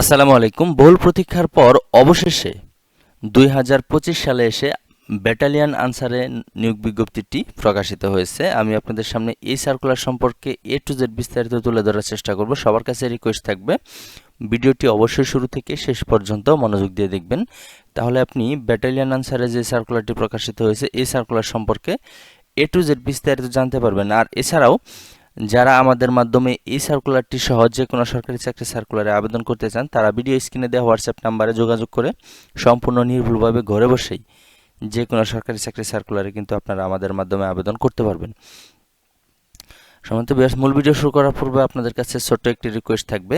আসসালামু আলাইকুম। বহুল প্রতীক্ষার পর অবশেষে দুই হাজার পঁচিশ সালে এসে ব্যাটালিয়ান আনসারে নিয়োগ বিজ্ঞপ্তিটি প্রকাশিত হয়েছে। আমি আপনাদের সামনে এই সার্কুলার সম্পর্কে এ টু জেড বিস্তারিত তুলে ধরার চেষ্টা করব। সবার কাছে রিকোয়েস্ট থাকবে, ভিডিওটি অবশ্যই শুরু থেকে শেষ পর্যন্ত মনোযোগ দিয়ে দেখবেন। তাহলে আপনি ব্যাটালিয়ান আনসারে যে সার্কুলারটি প্রকাশিত হয়েছে, এই সার্কুলার সম্পর্কে এ টু জেড বিস্তারিত জানতে পারবেন। আর এছাড়াও যারা আমাদের মাধ্যমে এই সার্কুলারটি সহ যে কোনো সরকারি চাকরি সার্কুলারে আবেদন করতে চান, তারা ভিডিও স্ক্রিনে দেওয়া হোয়াটসঅ্যাপ নাম্বারে যোগাযোগ করে সম্পূর্ণ নির্ভুলভাবে ঘরে বসেই যে কোনো সরকারি চাকরি সার্কুলারে কিন্তু আপনারা আমাদের মাধ্যমে আবেদন করতে পারবেন। সমন্ত মূল ভিডিও শুরু করার পূর্বে আপনাদের কাছে ছোট্ট একটি রিকোয়েস্ট থাকবে।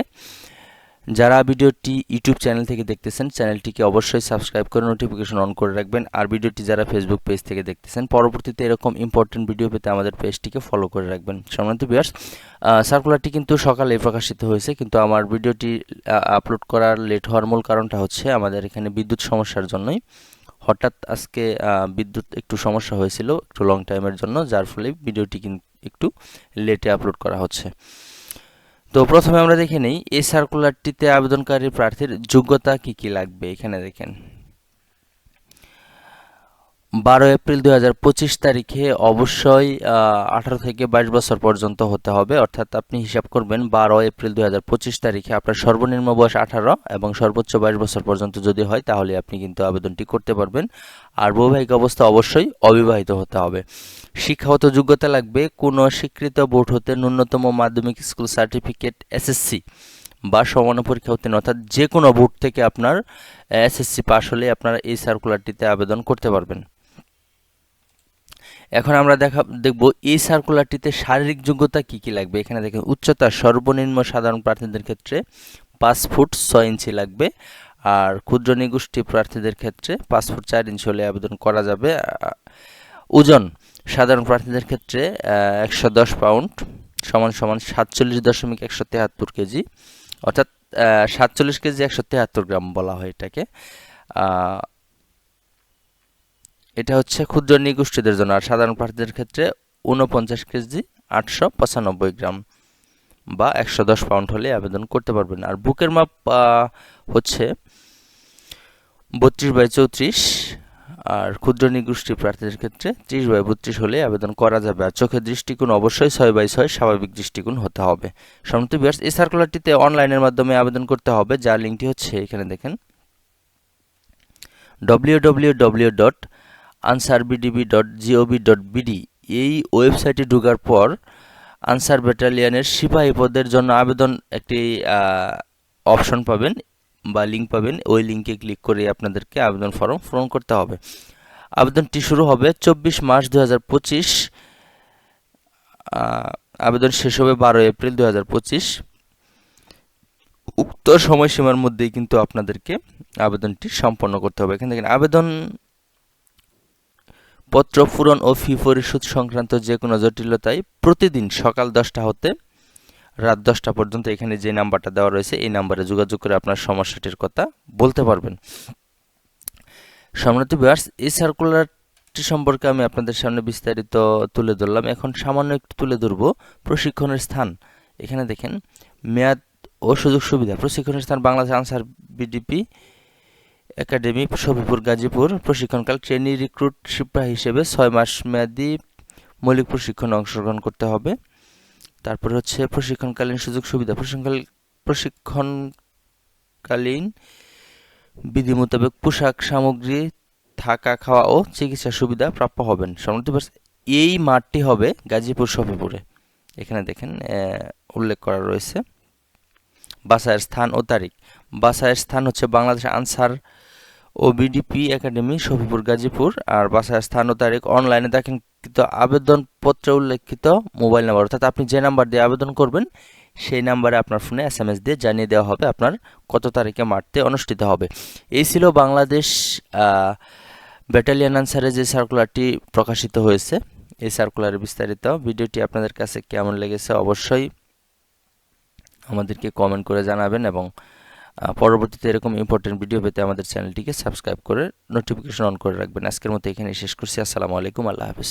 যারা ভিডিওটি ইউটিউব চ্যানেল থেকে দেখতেছেন, চ্যানেলটিকে অবশ্যই সাবস্ক্রাইব করে নোটিফিকেশন অন করে রাখবেন। আর ভিডিওটি যারা ফেসবুক পেজ থেকে দেখতেছেন, পরবর্তীতে এরকম ইম্পর্টেন্ট ভিডিও পেতে আমাদের পেজটিকে ফলো করে রাখবেন। সম্মানিত বিয়ার্স সার্কুলারটি কিন্তু সকালে প্রকাশিত হয়েছে, কিন্তু আমার ভিডিওটি আপলোড করার লেট হওয়ার মূল কারণটা হচ্ছে আমাদের এখানে বিদ্যুৎ সমস্যার জন্যই। হঠাৎ আজকে বিদ্যুৎ একটু সমস্যা হয়েছিল, একটু লং টাইমের জন্য, যার ফলে ভিডিওটি কিন্তু একটু লেটে আপলোড করা হচ্ছে। তো প্রথমে আমরা দেখে নিই, এই সার্কুলারটিতে আবেদনকারী প্রার্থীর যোগ্যতা কি কি লাগবে? এখানে দেখেন। বারো এপ্রিল দু হাজার পঁচিশ তারিখে অবশ্যই আঠারো থেকে বাইশ বছর পর্যন্ত হতে হবে। অর্থাৎ আপনি হিসাব করবেন বারো এপ্রিল দু হাজার পঁচিশ তারিখে আপনার সর্বনিম্ন বয়স আঠারো এবং সর্বোচ্চ বাইশ বছর পর্যন্ত যদি হয়, তাহলে আপনি কিন্তু আবেদনটি করতে পারবেন। আর বৈবাহিক অবস্থা অবশ্যই অবিবাহিত হতে হবে। শিক্ষাগত যোগ্যতা লাগবে কোনো স্বীকৃত বোর্ড হতে ন্যূনতম মাধ্যমিক স্কুল সার্টিফিকেট এসএসসি বা সমান পরীক্ষা উত্তীর্ণ। অর্থাৎ যে কোনো বোর্ড থেকে আপনার এসএসসি পাশ হলে আপনারা এই সার্কুলারটিতে আবেদন করতে পারবেন। এখন আমরা দেখা, দেখব এই সার্কুলারটিতে শারীরিক যোগ্যতা কি কি লাগবে? এখানে দেখেন, উচ্চতা সর্বনিম্ন সাধারণ প্রার্থীদের ক্ষেত্রে পাঁচ ফুট ছয় ইঞ্চি লাগবে, আর ক্ষুদ্র নিগোষ্ঠী প্রার্থীদের ক্ষেত্রে পাঁচ ফুট চার ইঞ্চি হলে আবেদন করা যাবে। ওজন, সাধারণ প্রার্থীদের ক্ষেত্রে একশো দশ পাউন্ড সমান সমান সাতচল্লিশ দশমিক একশো তেহাত্তর কেজি, অর্থাৎ সাতচল্লিশ কেজি একশো তেহাত্তর গ্রাম বলা হয় এটাকে। এটা হচ্ছে ক্ষুদ্র নিগোষ্ঠীদের জন্য, আর সাধারণ প্রার্থীদের ক্ষেত্রে ঊনপঞ্চাশ কেজি আটশো পঁচানব্বই গ্রাম বা একশো দশ পাউন্ড হলে আবেদন করতে পারবেন। আর বুকের মাপ হচ্ছে বত্রিশ বাই চৌত্রিশ, আর ক্ষুদ্র নিগোষ্ঠী প্রার্থীদের ক্ষেত্রে ত্রিশ বাই বত্রিশ হলে আবেদন করা যাবে। আর চোখের দৃষ্টিকোণ অবশ্যই ছয় বাই ছয়, স্বাভাবিক দৃষ্টিকোণ হতে হবে। সম্মত বিয়ার্স এই সার্কুলারটিতে অনলাইনের মাধ্যমে আবেদন করতে হবে, যার লিঙ্কটি হচ্ছে এখানে দেখেন। W W W dot Ansar VDP dot G O V dot BD এই ওয়েবসাইটে ঢোকার পর আনসার ব্যাটালিয়ানের সিপাহী পদের জন্য আবেদন একটি অপশন পাবেন বা লিঙ্ক পাবেন। ওই লিঙ্কে ক্লিক করে আপনাদেরকে আবেদন ফর্ম পূরণ করতে হবে। আবেদনটি শুরু হবে চব্বিশ মার্চ দু হাজার পঁচিশ আবেদন শেষ হবে বারো এপ্রিল দু হাজার পঁচিশ। উক্ত সময়সীমার মধ্যেই কিন্তু আপনাদেরকে আবেদনটি সম্পন্ন করতে হবে। এখান থেকে আবেদন পত্র পূরণ ও ফি পরিশোধ সংক্রান্ত যে কোনো জটিলতায় প্রতিদিন সকাল দশটা হতে রাত দশটা পর্যন্ত এখানে যে নাম্বারটা দেওয়া রয়েছে, এই নাম্বারে যোগাযোগ করে আপনার সমস্যাটির কথা বলতে পারবেন। সম্রাট বিয়ার্স এই সার্কুলারটি সম্পর্কে আমি আপনাদের সামনে বিস্তারিত তুলে ধরলাম। এখন সামান্য একটু তুলে ধরব প্রশিক্ষণের স্থান। এখানে দেখেন, মেয়াদ ও সুযোগ সুবিধা। প্রশিক্ষণের স্থান বাংলাদেশ আনসার বিডিপি একাডেমি সফিপুর গাজীপুর, প্রশিক্ষণকাল ট্রেনি রিক্রুট শিপ্রা হিসেবে ছয় মাস মেয়াদি মৌলিক প্রশিক্ষণে অংশগ্রহণ করতে হবে। তারপর হচ্ছে প্রশিক্ষণকালীন সুযোগ সুবিধা। প্রশিক্ষণকাল, প্রশিক্ষণকালীন বিধি মোতাবেক পোশাক সামগ্রী, থাকা, খাওয়া ও চিকিৎসা সুবিধা প্রাপ্য হবেন। সম্মতি এই মাঠটি হবে গাজীপুর সফিপুরে এখানে দেখেন উল্লেখ করা রয়েছে। বাসায়ের স্থান ও তারিখ। বাসায়ের স্থান হচ্ছে বাংলাদেশ আনসার ও বিডিপি একাডেমি, শফিপুর, গাজীপুর। আর বাসায় স্থান ও তারিখ অনলাইনে দাখিলকৃত আবেদনপত্রে উল্লেখিত মোবাইল নাম্বার। অর্থাৎ আপনি যে নাম্বার দিয়ে আবেদন করবেন, সেই নাম্বারে আপনার ফোনে এস এম এস দিয়ে জানিয়ে দেওয়া হবে আপনার কত তারিখে মাঠতে অনুষ্ঠিত হবে। এই ছিল বাংলাদেশ ব্যাটালিয়ান আনসারে যে সার্কুলারটি প্রকাশিত হয়েছে। এই সার্কুলারের বিস্তারিত ভিডিওটি আপনাদের কাছে কেমন লেগেছে অবশ্যই আমাদেরকে কমেন্ট করে জানাবেন এবং পরবর্তীতে এরকম ইম্পর্টেন্ট ভিডিও পেতে আমাদের চ্যানেলটিকে সাবস্ক্রাইব করে নোটিফিকেশন অন করে রাখবেন। আজকের মতো এখানে শেষ করছি। আসসালামু আলাইকুম। আল্লাহ হাফিজ।